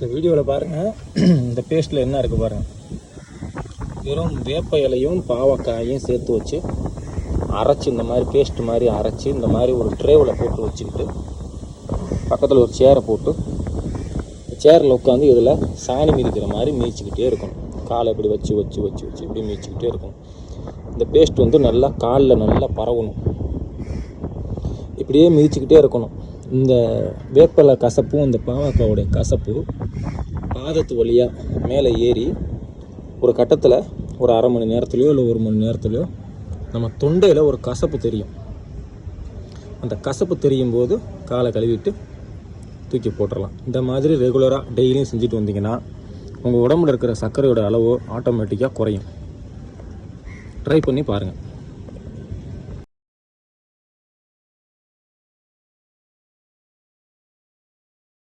இந்த வீடியோவில் பாருங்கள் இந்த பேஸ்ட்டில் என்ன இருக்குது பாருங்கள் வெறும் வேப்ப இலையும் பாவக்காயும் சேர்த்து வச்சு அரைச்சி இந்த மாதிரி பேஸ்ட் மாதிரி அரைச்சி இந்த மாதிரி ஒரு ட்ரேவில் போட்டு வச்சுக்கிட்டு பக்கத்தில் ஒரு சேரை போட்டு சேரில் உட்காந்து இதில் சாணி மிதிக்கிற மாதிரி மீய்ச்சிக்கிட்டே இருக்கணும். காலை இப்படி வச்சு வச்சு வச்சு வச்சு இப்படி மீய்ச்சிக்கிட்டே இருக்கணும். இந்த பேஸ்ட் வந்து நல்லா காலில் நல்லா பரவணும். இப்படியே மிதிச்சுக்கிட்டே இருக்கணும். இந்த வேப்பலை கசப்பும் இந்த பாவக்காவுடைய கசப்பு பாதத்து வழியாக மேலே ஏறி ஒரு கட்டத்தில் ஒரு அரை மணி நேரத்துலையோ இல்லை ஒரு மணி நேரத்துலையோ நம்ம தொண்டையில் ஒரு கசப்பு தெரியும். அந்த கசப்பு தெரியும் போது காலை கழுவிட்டு தூக்கி போட்டுடலாம் இந்த மாதிரி ரெகுலராக டெய்லியும் செஞ்சுட்டு வந்தீங்கன்னா உங்கள் உடம்புல இருக்கிற சர்க்கரையோட அளவு ஆட்டோமேட்டிக்காக குறையும். ட்ரை பண்ணி பாருங்கள்